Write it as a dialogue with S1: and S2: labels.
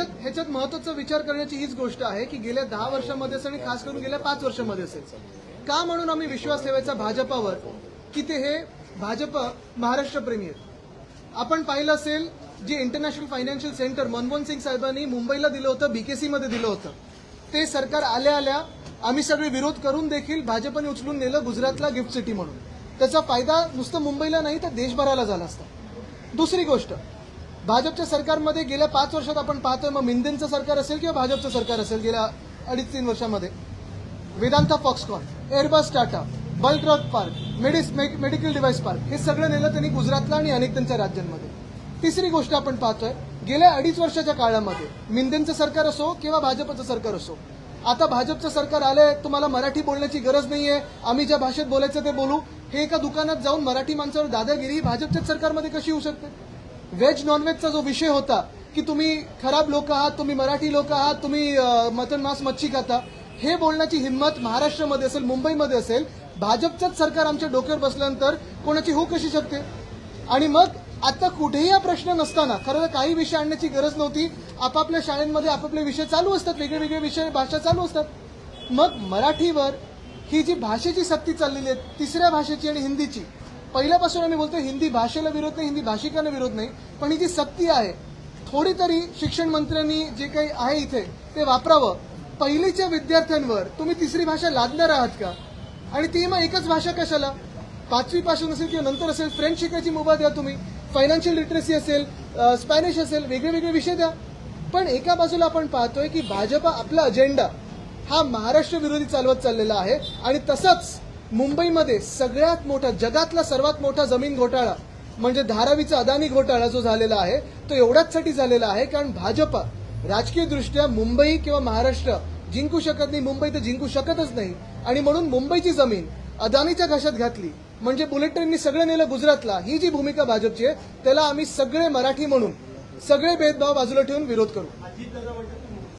S1: ह्याच्यात ह्याच्यात महत्त्वाचा विचार करण्याची हीच गोष्ट आहे की गेल्या दहा वर्षामध्ये असेल आणि खास करून गेल्या पाच वर्षामध्ये असेल का म्हणून आम्ही विश्वास ठेवायचा भाजपावर? की ते हे भाजप महाराष्ट्रप्रेमी आहेत. आपण पाहिलं असेल जे international financial centre Manmohan Singh साहेबांनी मुंबईला दिलं होतं बीकेसी मध्ये दिलं होतं. ते सरकार आल्या आल्या आम्ही सगळे विरोध करून देखील भाजपने उचलून नेलं गुजरातला गिफ्ट सिटी म्हणून. त्याचा फायदा नुसतं मुंबईला नाही तर देशभराला झाला असता. दुसरी गोष्ट भाजपच्या सरकारमध्ये गेल्या पाच वर्षात आपण पाहतोय मग मिंदेंचं सरकार असेल किंवा भाजपचं सरकार असेल गेल्या अडीच तीन वर्षामध्ये? Vedanta Foxconn Airbus Tata bulk park मेडिस medical device park हे सगळं नेलं त्यांनी गुजरातला आणि अनेक त्यांच्या राज्यांमध्ये. तिसरी गोष्ट आपण पाहतोय गेल्या अडीच वर्षाच्या काळामध्ये मिंदेंचं सरकार असो किंवा भाजपचं सरकार असो आता भाजपचं सरकार आलंय तुम्हाला मराठी बोलण्याची गरज नाहीये आम्ही ज्या भाषेत बोलायचं ते बोलू हे एका दुकानात जाऊन मराठी माणसावर दादागिरी ही भाजपच्याच सरकारमध्ये कशी होऊ शकते? व्हेज नॉनव्हेजचा जो विषय होता की तुम्ही खराब लोक आहात तुम्ही मराठी लोक आहात तुम्ही मटन मांस मच्छी खाता हे बोलण्याची हिंमत महाराष्ट्रामध्ये असेल मुंबईमध्ये असेल भाजपचंच सरकार आमच्या डोक्यावर बसल्यानंतर कोणाची होऊ कशी शकते? आणि मग आता कुठेही हा प्रश्न नसताना खरं तर काही विषय आणण्याची गरज नव्हती आपापल्या शाळेंमध्ये आपापले विषय चालू असतात वेगळे वेगळे विषय भाषा चालू असतात. मग मराठीवर ही जी भाषेची सक्ती चाललेली आहे तिसऱ्या भाषेची आणि हिंदीची पहिल्यापासून आम्ही बोलतो हिंदी भाषेला विरोध नाही हिंदी भाषिकांना विरोध नाही पण ही जी सक्ती आहे थोडी तरी शिक्षण मंत्र्यांनी जे काही आहे इथे ते वापरावं. पहिलीच्या विद्यार्थ्यांवर तुम्ही तिसरी भाषा लादणार आहात का? आणि ती मग एकच भाषा कशाला? पाचवी पासून असेल किंवा नंतर असेल फ्रेंच शिकायची मुभा द्या तुम्ही फायनान्शियल लिटरसी असेल स्पॅनिश असेल वेगळे वेगळे विषय द्या. पण एका बाजूला आपण पाहतोय की भाजपा आपला अजेंडा हा महाराष्ट्र विरोधी चालवत चाललेला आहे आणि तसंच मुंबईमध्ये सगळ्यात मोठा जगातला सर्वात मोठा जमीन घोटाळा म्हणजे धारावीचा अदानी घोटाळा जो झालेला आहे तो एवढ्याचसाठी झालेला आहे कारण भाजपा राजकीयदृष्ट्या मुंबई किंवा महाराष्ट्र जिंकू शकत नाही मुंबई तर जिंकू शकतच नाही. आणि म्हणून मुंबईची जमीन अदानीच्या घशात घातली म्हणजे बुलेट ट्रेननी सगळं नेलं गुजरातला ही जी भूमिका भाजपची आहे त्याला आम्ही सगळे मराठी म्हणून सगळे भेदभाव बाजूला ठेवून विरोध करू.
S2: अजित दादा म्हणतात